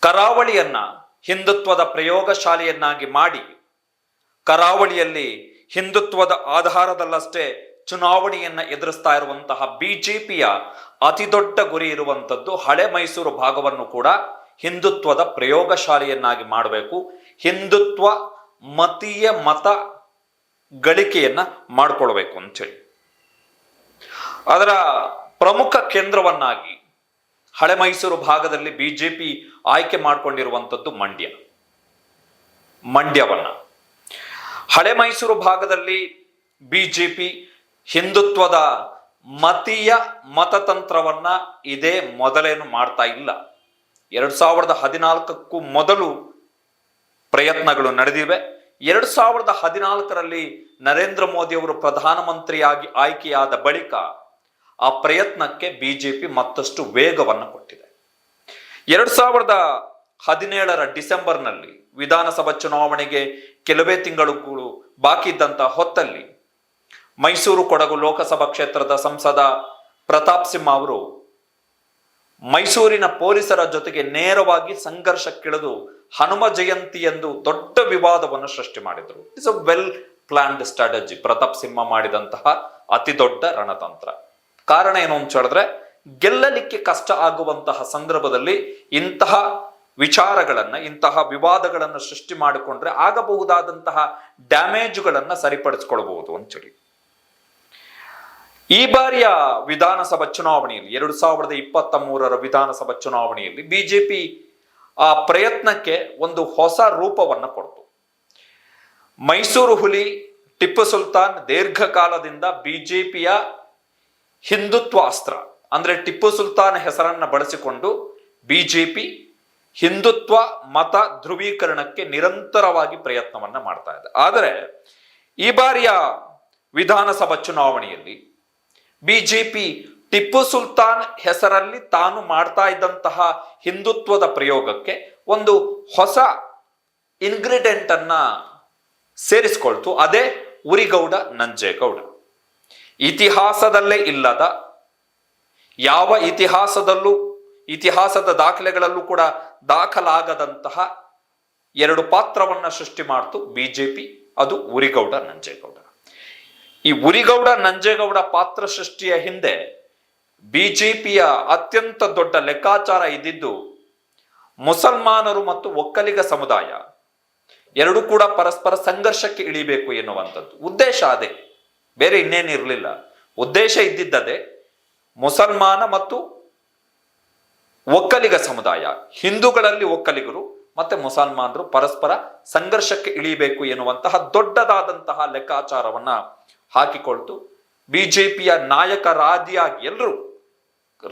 ಕರಾವಳಿಯನ್ನ ಹಿಂದುತ್ವದ ಪ್ರಯೋಗಶಾಲೆಯನ್ನಾಗಿ ಮಾಡಿ, ಕರಾವಳಿಯಲ್ಲಿ ಹಿಂದುತ್ವದ ಆಧಾರದಲ್ಲಷ್ಟೇ ಚುನಾವಣೆಯನ್ನ ಎದುರಿಸ್ತಾ ಇರುವಂತಹ ಬಿಜೆಪಿಯ ಅತಿ ದೊಡ್ಡ ಗುರಿ ಇರುವಂತದ್ದು ಹಳೆ ಮೈಸೂರು ಭಾಗವನ್ನು ಕೂಡ ಹಿಂದುತ್ವದ ಪ್ರಯೋಗಶಾಲೆಯನ್ನಾಗಿ ಮಾಡಬೇಕು. ಹಿಂದುತ್ವ ಮತೀಯ ಮತ ಗಳಿಕೆಯನ್ನ ಮಾಡಿಕೊಳ್ಬೇಕು ಅಂತೇಳಿ ಅದರ ಪ್ರಮುಖ ಕೇಂದ್ರವನ್ನಾಗಿ ಹಳೆ ಮೈಸೂರು ಭಾಗದಲ್ಲಿ ಬಿಜೆಪಿ ಆಯ್ಕೆ ಮಾಡಿಕೊಂಡಿರುವಂಥದ್ದು ಮಂಡ್ಯ. ಮಂಡ್ಯವನ್ನ. ಹಳೆ ಮೈಸೂರು ಭಾಗದಲ್ಲಿ ಬಿಜೆಪಿ ಹಿಂದುತ್ವದ ಮತೀಯ ಮತತಂತ್ರವನ್ನ ಇದೇ ಮೊದಲೇನು ಮಾಡ್ತಾ ಇಲ್ಲ. ಎರಡ್ ಸಾವಿರದ ಹದಿನಾಲ್ಕಕ್ಕೂ ಮೊದಲು ಪ್ರಯತ್ನಗಳು ನಡೆದಿವೆ. ಎರಡ್ ಸಾವಿರದ ಹದಿನಾಲ್ಕರಲ್ಲಿ ನರೇಂದ್ರ ಮೋದಿ ಅವರು ಪ್ರಧಾನಮಂತ್ರಿಯಾಗಿ ಆಯ್ಕೆಯಾದ ಬಳಿಕ ಆ ಪ್ರಯತ್ನಕ್ಕೆ ಬಿಜೆಪಿ ಮತ್ತಷ್ಟು ವೇಗವನ್ನು ಕೊಟ್ಟಿದೆ. ಎರಡ್ ಸಾವಿರದ ಹದಿನೇಳರ ಡಿಸೆಂಬರ್ನಲ್ಲಿ ವಿಧಾನಸಭಾ ಚುನಾವಣೆಗೆ ಕೆಲವೇ ತಿಂಗಳುಗಳು ಬಾಕಿ ಇದ್ದಂತಹ ಹೊತ್ತಲ್ಲಿ ಮೈಸೂರು ಕೊಡಗು ಲೋಕಸಭಾ ಕ್ಷೇತ್ರದ ಸಂಸದ ಪ್ರತಾಪ್ ಸಿಂಹ ಅವರು ಮೈಸೂರಿನ ಪೊಲೀಸರ ಜೊತೆಗೆ ನೇರವಾಗಿ ಸಂಘರ್ಷಕ್ಕಿಳಿದು ಹನುಮ ಜಯಂತಿ ಎಂದು ದೊಡ್ಡ ವಿವಾದವನ್ನು ಸೃಷ್ಟಿ ಮಾಡಿದರು. It's a well planned strategy Pratap Simha ಮಾಡಿದಂತಹ ಅತಿ ದೊಡ್ಡ ರಣತಂತ್ರ. ಕಾರಣ ಏನು ಅಂತ ಹೇಳಿದ್ರೆ, ಗೆಲ್ಲಲಿಕ್ಕೆ ಕಷ್ಟ ಆಗುವಂತಹ ಸಂದರ್ಭದಲ್ಲಿ ಇಂತಹ ವಿಚಾರಗಳನ್ನ, ಇಂತಹ ವಿವಾದಗಳನ್ನು ಸೃಷ್ಟಿ ಮಾಡಿಕೊಂಡ್ರೆ ಆಗಬಹುದಾದಂತಹ ಡ್ಯಾಮೇಜ್ಗಳನ್ನ ಸರಿಪಡಿಸ್ಕೊಳ್ಬಹುದು ಅಂತೇಳಿ ಈ ಬಾರಿಯ ವಿಧಾನಸಭಾ ಚುನಾವಣೆಯಲ್ಲಿ, ಎರಡು ಸಾವಿರದ ಇಪ್ಪತ್ತ ಮೂರರ ವಿಧಾನಸಭಾ ಚುನಾವಣೆಯಲ್ಲಿ ಬಿಜೆಪಿ ಆ ಪ್ರಯತ್ನಕ್ಕೆ ಒಂದು ಹೊಸ ರೂಪವನ್ನ ಕೊಡ್ತು. ಮೈಸೂರು ಹುಲಿ, ಟಿಪ್ಪು ಸುಲ್ತಾನ್ ದೀರ್ಘಕಾಲದಿಂದ ಬಿಜೆಪಿಯ ಹಿಂದುತ್ವ ಅಸ್ತ್ರ ಅಂದ್ರೆ ಟಿಪ್ಪು ಸುಲ್ತಾನ್ ಹೆಸರನ್ನ ಬಳಸಿಕೊಂಡು ಬಿಜೆಪಿ ಹಿಂದುತ್ವ ಮತ ಧ್ರುವೀಕರಣಕ್ಕೆ ನಿರಂತರವಾಗಿ ಪ್ರಯತ್ನವನ್ನ ಮಾಡ್ತಾ ಇದೆ. ಆದರೆ ಈ ಬಾರಿಯ ವಿಧಾನಸಭಾ ಚುನಾವಣೆಯಲ್ಲಿ ಬಿಜೆಪಿ ಟಿಪ್ಪು ಸುಲ್ತಾನ್ ಹೆಸರಲ್ಲಿ ತಾನು ಮಾಡ್ತಾ ಇದ್ದಂತಹ ಹಿಂದುತ್ವದ ಪ್ರಯೋಗಕ್ಕೆ ಒಂದು ಹೊಸ ಇನ್ಗ್ರೀಡಿಯಂಟ್ ಅನ್ನ ಸೇರಿಸ್ಕೊಳ್ತು. ಅದೇ ಉರಿಗೌಡ ನಂಜೇಗೌಡ. ಇತಿಹಾಸದಲ್ಲೇ ಇಲ್ಲದ, ಯಾವ ಇತಿಹಾಸದಲ್ಲೂ, ಇತಿಹಾಸದ ದಾಖಲೆಗಳಲ್ಲೂ ಕೂಡ ದಾಖಲಾಗದಂತಹ ಎರಡು ಪಾತ್ರವನ್ನ ಸೃಷ್ಟಿ ಮಾಡ್ತು ಬಿಜೆಪಿ, ಅದು ಉರಿಗೌಡ ನಂಜೇಗೌಡ. ಈ ಉರಿಗೌಡ ನಂಜೇಗೌಡ ಪಾತ್ರ ಸೃಷ್ಟಿಯ ಹಿಂದೆ ಬಿಜೆಪಿಯ ಅತ್ಯಂತ ದೊಡ್ಡ ಲೆಕ್ಕಾಚಾರ ಇದ್ದಿದ್ದು ಮುಸಲ್ಮಾನರು ಮತ್ತು ಒಕ್ಕಲಿಗ ಸಮುದಾಯ. ಎರಡೂ ಕೂಡ ಪರಸ್ಪರ ಸಂಘರ್ಷಕ್ಕೆ ಇಳಿಬೇಕು ಎನ್ನುವಂಥದ್ದು. ಉದ್ದೇಶ ಅದೇ. ಬೇರೆ ಇನ್ನೇನಿರಲಿಲ್ಲ ಉದ್ದೇಶ ಇದ್ದಿದ್ದದೆ ಮುಸಲ್ಮಾನ ಮತ್ತು ಒಕ್ಕಲಿಗ ಸಮುದಾಯ. ಹಿಂದೂಗಳಲ್ಲಿ ಒಕ್ಕಲಿಗರು ಮತ್ತೆ ಮುಸಲ್ಮಾನರು ಪರಸ್ಪರ ಸಂಘರ್ಷಕ್ಕೆ ಇಳಿಬೇಕು ಎನ್ನುವಂತಹ ದೊಡ್ಡದಾದಂತಹ ಲೆಕ್ಕಾಚಾರವನ್ನ ಹಾಕಿಕೊಳ್ತು. ಬಿಜೆಪಿಯ ನಾಯಕರಾದಿಯಾಗಿ ಎಲ್ಲರೂ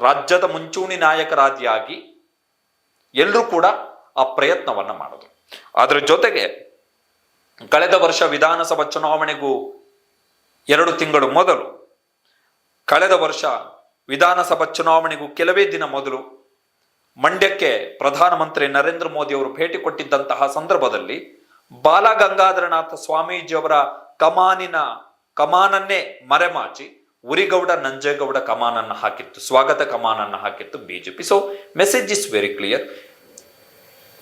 ರಾಜ್ಯದ ಮುಂಚೂಣಿ ನಾಯಕರಾದಿಯಾಗಿ ಎಲ್ಲರೂ ಕೂಡ ಆ ಪ್ರಯತ್ನವನ್ನ ಮಾಡಿದ್ರು. ಅದರ ಜೊತೆಗೆ ಕಳೆದ ವರ್ಷ ವಿಧಾನಸಭಾ ಚುನಾವಣೆಗೂ ಎರಡು ತಿಂಗಳು ಮೊದಲು. ಕಳೆದ ವರ್ಷ ವಿಧಾನಸಭಾ ಚುನಾವಣೆಗೂ ಕೆಲವೇ ದಿನ ಮೊದಲು ಮಂಡ್ಯಕ್ಕೆ ಪ್ರಧಾನಮಂತ್ರಿ ನರೇಂದ್ರ ಮೋದಿ ಅವರು ಭೇಟಿ ಕೊಟ್ಟಿದ್ದಂತಹ ಸಂದರ್ಭದಲ್ಲಿ ಬಾಲಗಂಗಾಧರನಾಥ ಸ್ವಾಮೀಜಿಯವರ ಕಮಾನಿನ ಕಮಾನನ್ನೇ ಮರೆಮಾಚಿ ಉರಿಗೌಡ, ನಂಜೇಗೌಡ ಕಮಾನನ್ನ ಹಾಕಿತ್ತು, ಸ್ವಾಗತ ಕಮಾನನ್ನ ಹಾಕಿತ್ತು BJP. So message is very clear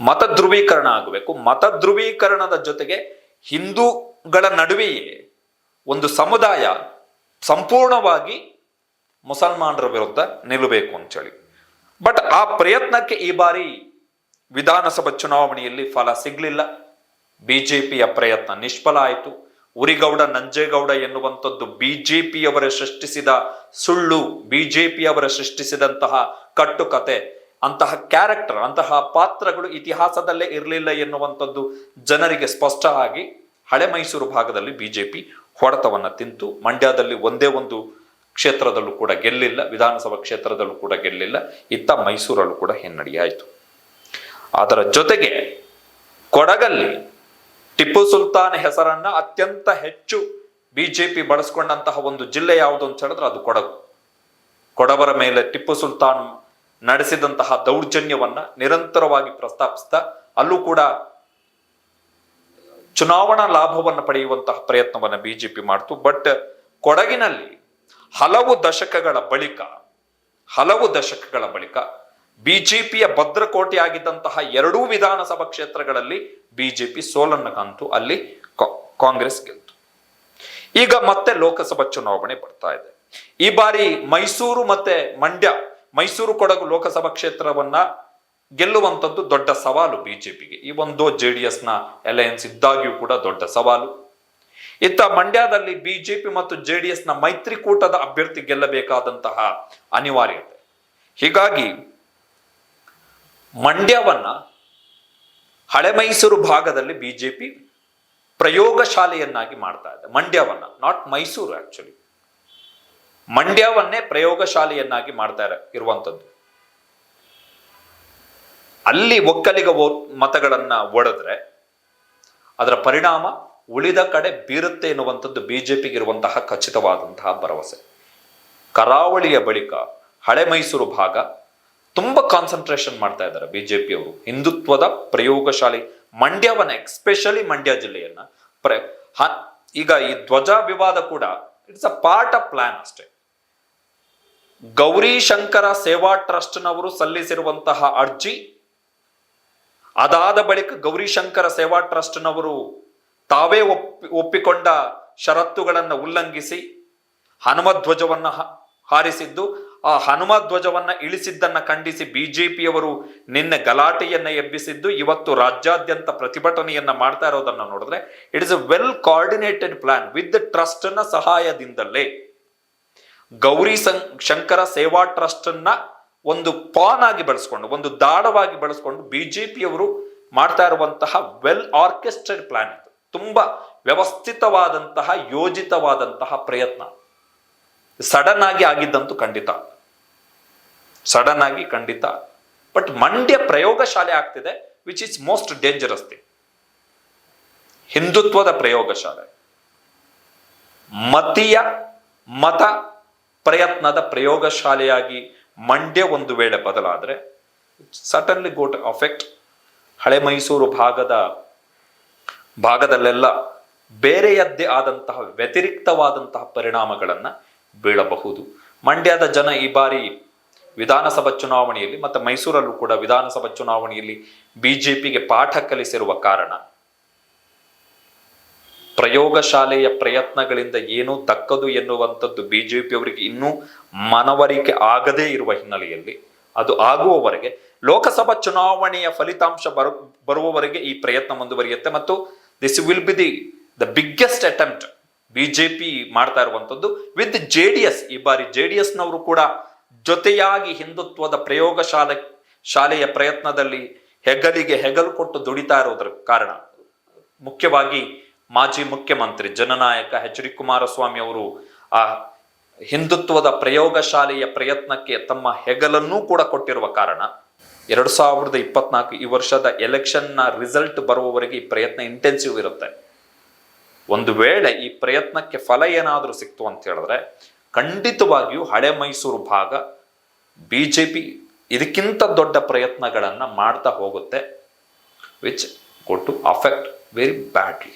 ಮತ ಧ್ರುವೀಕರಣ ಆಗಬೇಕು. ಮತ ಧ್ರುವೀಕರಣದ ಜೊತೆಗೆ ಹಿಂದೂಗಳ ನಡುವೆಯೇ ಒಂದು ಸಮುದಾಯ ಸಂಪೂರ್ಣವಾಗಿ ಮುಸಲ್ಮಾನರ ವಿರುದ್ಧ ನಿಲ್ಲಬೇಕು ಅಂತೇಳಿ. ಬಟ್ ಆ ಪ್ರಯತ್ನಕ್ಕೆ ಈ ಬಾರಿ ವಿಧಾನಸಭಾ ಚುನಾವಣೆಯಲ್ಲಿ ಫಲ ಸಿಗಲಿಲ್ಲ. ಬಿ ಜೆ ಪಿಯ ಪ್ರಯತ್ನ ನಿಷ್ಫಲ ಆಯಿತು. ಉರಿಗೌಡ, ನಂಜೇಗೌಡ ಎನ್ನುವಂಥದ್ದು ಬಿಜೆಪಿಯವರ ಸೃಷ್ಟಿಸಿದ ಸುಳ್ಳು, ಬಿಜೆಪಿಯವರ ಸೃಷ್ಟಿಸಿದಂತಹ ಕಟ್ಟುಕತೆ, ಅಂತಹ ಕ್ಯಾರೆಕ್ಟರ್ ಅಂತಹ ಪಾತ್ರಗಳು ಇತಿಹಾಸದಲ್ಲೇ ಇರಲಿಲ್ಲ ಎನ್ನುವಂಥದ್ದು ಜನರಿಗೆ ಸ್ಪಷ್ಟ ಆಗಿ ಹಳೆ ಮೈಸೂರು ಭಾಗದಲ್ಲಿ ಬಿಜೆಪಿ ಹೊಡೆತವನ್ನ ತಿಂತು. ಮಂಡ್ಯದಲ್ಲಿ ಒಂದೇ ಒಂದು ಕ್ಷೇತ್ರದಲ್ಲೂ ಕೂಡ ಗೆಲ್ಲಿಲ್ಲ, ವಿಧಾನಸಭಾ ಕ್ಷೇತ್ರದಲ್ಲೂ ಕೂಡ ಗೆಲ್ಲಿಲ್ಲ, ಇತ್ತ ಮೈಸೂರಲ್ಲೂ ಕೂಡ ಹಿನ್ನಡೆಯಾಯಿತು. ಅದರ ಜೊತೆಗೆ ಕೊಡಗಲ್ಲಿ ಟಿಪ್ಪು ಸುಲ್ತಾನ್ ಹೆಸರನ್ನ ಅತ್ಯಂತ ಹೆಚ್ಚು ಬಿಜೆಪಿ ಬಳಸ್ಕೊಂಡಂತಹ ಒಂದು ಜಿಲ್ಲೆ ಯಾವುದು ಅಂತ ಹೇಳಿದ್ರೆ ಅದು ಕೊಡಗು. ಕೊಡವರ ಮೇಲೆ ಟಿಪ್ಪು ಸುಲ್ತಾನ್ ನಡೆಸಿದಂತಹ ದೌರ್ಜನ್ಯವನ್ನ ನಿರಂತರವಾಗಿ ಪ್ರಸ್ತಾಪಿಸ್ತಾ, ಅಲ್ಲೂ ಕೂಡ ಚುನಾವಣಾ ಲಾಭವನ್ನು ಪಡೆಯುವಂತಹ ಪ್ರಯತ್ನವನ್ನು ಬಿಜೆಪಿ ಮಾಡ್ತು. ಬಟ್ ಕೊಡಗಿನಲ್ಲಿ ಹಲವು ದಶಕಗಳ ಬಳಿಕ, ಹಲವು ದಶಕಗಳ ಬಳಿಕ ಬಿಜೆಪಿಯ ಭದ್ರಕೋಟೆ ಆಗಿದ್ದಂತಹ ಎರಡೂ ವಿಧಾನಸಭಾ ಕ್ಷೇತ್ರಗಳಲ್ಲಿ ಬಿಜೆಪಿ ಸೋಲನ್ನು ಕಾಣ್ತು, ಅಲ್ಲಿ ಕಾಂಗ್ರೆಸ್ ಗೆಲ್ತು. ಈಗ ಮತ್ತೆ ಲೋಕಸಭಾ ಚುನಾವಣೆ ಬರ್ತಾ ಇದೆ. ಈ ಬಾರಿ ಮೈಸೂರು ಮತ್ತೆ ಮಂಡ್ಯ, ಮೈಸೂರು ಕೊಡಗು ಲೋಕಸಭಾ ಕ್ಷೇತ್ರವನ್ನ ಗೆಲ್ಲುವಂಥದ್ದು ದೊಡ್ಡ ಸವಾಲು ಬಿಜೆಪಿಗೆ. ಈ ಒಂದು ಜೆ ಡಿ ಎಸ್ನ ಅಲಯನ್ಸ್ ಇದ್ದಾಗಿಯೂ ಕೂಡ ದೊಡ್ಡ ಸವಾಲು. ಇತ್ತ ಮಂಡ್ಯದಲ್ಲಿ ಬಿಜೆಪಿ ಮತ್ತು ಜೆ ಡಿ ಎಸ್ನ ಮೈತ್ರಿಕೂಟದ ಅಭ್ಯರ್ಥಿ ಗೆಲ್ಲಬೇಕಾದಂತಹ ಅನಿವಾರ್ಯತೆ. ಹೀಗಾಗಿ ಮಂಡ್ಯವನ್ನ ಹಳೆ ಮೈಸೂರು ಭಾಗದಲ್ಲಿ ಬಿಜೆಪಿ ಪ್ರಯೋಗಶಾಲೆಯನ್ನಾಗಿ ಮಾಡ್ತಾ ಇದೆ. ಮಂಡ್ಯವನ್ನ ನಾಟ್ ಮೈಸೂರು ಆಕ್ಚುಲಿ ಮಂಡ್ಯವನ್ನೇ ಪ್ರಯೋಗಶಾಲೆಯನ್ನಾಗಿ ಮಾಡ್ತಾ ಇರುವಂಥದ್ದು. ಅಲ್ಲಿ ಒಕ್ಕಲಿಗ ಮತಗಳನ್ನ ಒಡೆದ್ರೆ ಅದರ ಪರಿಣಾಮ ಉಳಿದ ಕಡೆ ಬೀರುತ್ತೆ ಎನ್ನುವಂಥದ್ದು ಬಿಜೆಪಿಗೆ ಇರುವಂತಹ ಖಚಿತವಾದಂತಹ ಭರವಸೆ. ಕರಾವಳಿಯ ಬಳಿಕ ಹಳೆ ಮೈಸೂರು ಭಾಗ ತುಂಬಾ ಕಾನ್ಸಂಟ್ರೇಷನ್ ಮಾಡ್ತಾ ಇದ್ದಾರೆ ಬಿಜೆಪಿಯವರು. ಹಿಂದುತ್ವದ ಪ್ರಯೋಗಶಾಲೆ, ಮಂಡ್ಯವನ್ನ ಎಕ್ಸ್ಪೆಷಲಿ ಮಂಡ್ಯ ಜಿಲ್ಲೆಯನ್ನ ಈಗ ಈ ಧ್ವಜ ವಿವಾದ ಕೂಡ it's a part of plan ಅಷ್ಟೇ. ಗೌರಿ ಶಂಕರ ಸೇವಾ ಟ್ರಸ್ಟ್ನವರು ಸಲ್ಲಿಸಿರುವಂತಹ ಅರ್ಜಿ ಅದಾದ ಬಳಿಕ ಗೌರಿಶಂಕರ ಸೇವಾ ಟ್ರಸ್ಟ್ನವರು ತಾವೇ ಒಪ್ಪಿ, ಒಪ್ಪಿಕೊಂಡ ಷರತ್ತುಗಳನ್ನು ಉಲ್ಲಂಘಿಸಿ ಹನುಮ ಧ್ವಜವನ್ನ ಹಾರಿಸಿದ್ದು, ಆ ಹನುಮಧ್ವಜವನ್ನ ಇಳಿಸಿದ್ದನ್ನ ಖಂಡಿಸಿ ಬಿಜೆಪಿಯವರು ನಿನ್ನೆ ಗಲಾಟೆಯನ್ನ ಎಬ್ಬಿಸಿದ್ದು, ಇವತ್ತು ರಾಜ್ಯಾದ್ಯಂತ ಪ್ರತಿಭಟನೆಯನ್ನ ಮಾಡ್ತಾ ಇರೋದನ್ನ ನೋಡಿದ್ರೆ it is a well coordinated plan with ಟ್ರಸ್ಟ್ನ ಸಹಾಯದಿಂದಲೇ ಗೌರಿ ಶಂಕರ ಸೇವಾ ಟ್ರಸ್ಟ್ ಒಂದು ಪಾನ್ ಆಗಿ ಬಳಸ್ಕೊಂಡು, ಒಂದು ದಾಡವಾಗಿ ಬಳಸ್ಕೊಂಡು ಬಿಜೆಪಿಯವರು ಮಾಡ್ತಾ ಇರುವಂತಹ ವೆಲ್ ಆರ್ಕೆಸ್ಟ್ರೇಡ್ ಪ್ಲಾನ್ ಇದು. ತುಂಬಾ ವ್ಯವಸ್ಥಿತವಾದಂತಹ, ಯೋಜಿತವಾದಂತಹ ಪ್ರಯತ್ನ. ಸಡನ್ ಆಗಿ ಆಗಿದ್ದಂತೂ ಖಂಡಿತ. ಸಡನ್ ಆಗಿ ಖಂಡಿತ. ಬಟ್ ಮಂಡ್ಯ ಪ್ರಯೋಗಶಾಲೆ ಆಗ್ತಿದೆ which is most dangerous thing ಹಿಂದುತ್ವದ ಪ್ರಯೋಗಶಾಲೆ. ಮತೀಯ ಮತ ಪ್ರಯತ್ನದ ಪ್ರಯೋಗಶಾಲೆಯಾಗಿ ಮಂಡ್ಯ ಒಂದು ವೇಳೆ ಬದಲಾದರೆ ಸಟನ್ಲಿ ಗೋಟ್ ಅಫೆಕ್ಟ್ ಹಳೆ ಮೈಸೂರು ಭಾಗದ ಭಾಗದಲ್ಲೆಲ್ಲ ಬೇರೆಯದ್ದೇ ಆದಂತಹ ವ್ಯತಿರಿಕ್ತವಾದಂತಹ ಪರಿಣಾಮಗಳನ್ನು ಬೀಳಬಹುದು. ಮಂಡ್ಯದ ಜನ ಈ ಬಾರಿ ವಿಧಾನಸಭಾ ಚುನಾವಣೆಯಲ್ಲಿ ಮತ್ತು ಮೈಸೂರಲ್ಲೂ ಕೂಡ ವಿಧಾನಸಭಾ ಚುನಾವಣೆಯಲ್ಲಿ ಬಿಜೆಪಿಗೆ ಪಾಠ ಕಲಿಸಿರುವ ಕಾರಣ ಪ್ರಯೋಗಶಾಲೆಯ ಪ್ರಯತ್ನಗಳಿಂದ ಏನೂ ದಕ್ಕದು ಎನ್ನುವಂಥದ್ದು ಬಿಜೆಪಿಯವರಿಗೆ ಇನ್ನೂ ಮನವರಿಕೆ ಆಗದೇ ಇರುವ ಹಿನ್ನೆಲೆಯಲ್ಲಿ ಅದು ಆಗುವವರೆಗೆ ಲೋಕಸಭಾ ಚುನಾವಣೆಯ ಫಲಿತಾಂಶ ಬರು, ಬರುವವರೆಗೆ ಈ ಪ್ರಯತ್ನ ಮುಂದುವರಿಯುತ್ತೆ ಮತ್ತು this will be the the biggest attempt BJP ಮಾಡ್ತಾ ಇರುವಂಥದ್ದು ವಿತ್ ಜೆ ಡಿ ಎಸ್ ಈ ಬಾರಿ ಜೆ ಡಿ ಎಸ್ನವರು ಕೂಡ ಜೊತೆಯಾಗಿ ಹಿಂದುತ್ವದ ಪ್ರಯೋಗಶಾಲೆ, ಶಾಲೆಯ ಪ್ರಯತ್ನದಲ್ಲಿ ಹೆಗಲಿಗೆ ಹೆಗಲು ಕೊಟ್ಟು ದುಡಿತಾ ಇರೋದ್ರ ಕಾರಣ. ಮುಖ್ಯವಾಗಿ ಮಾಜಿ ಮುಖ್ಯಮಂತ್ರಿ, ಜನನಾಯಕ ಎಚ್ ಡಿ ಕುಮಾರಸ್ವಾಮಿ ಅವರು ಆ ಹಿಂದುತ್ವದ ಪ್ರಯೋಗಶಾಲೆಯ ಪ್ರಯತ್ನಕ್ಕೆ ತಮ್ಮ ಹೆಗಲನ್ನೂ ಕೂಡ ಕೊಟ್ಟಿರುವ ಕಾರಣ ಎರಡು ಸಾವಿರದ ಇಪ್ಪತ್ನಾಲ್ಕು ಈ ವರ್ಷದ ಎಲೆಕ್ಷನ್ನ ರಿಸಲ್ಟ್ ಬರುವವರೆಗೆ ಈ ಪ್ರಯತ್ನ ಇಂಟೆನ್ಸಿವ್ ಇರುತ್ತೆ. ಒಂದು ವೇಳೆ ಈ ಪ್ರಯತ್ನಕ್ಕೆ ಫಲ ಏನಾದರೂ ಸಿಕ್ತು ಅಂತ ಹೇಳಿದ್ರೆ ಖಂಡಿತವಾಗಿಯೂ ಹಳೆ ಮೈಸೂರು ಭಾಗ ಬಿಜೆಪಿ ಇದಕ್ಕಿಂತ ದೊಡ್ಡ ಪ್ರಯತ್ನಗಳನ್ನು ಮಾಡ್ತಾ ಹೋಗುತ್ತೆ which go to affect very badly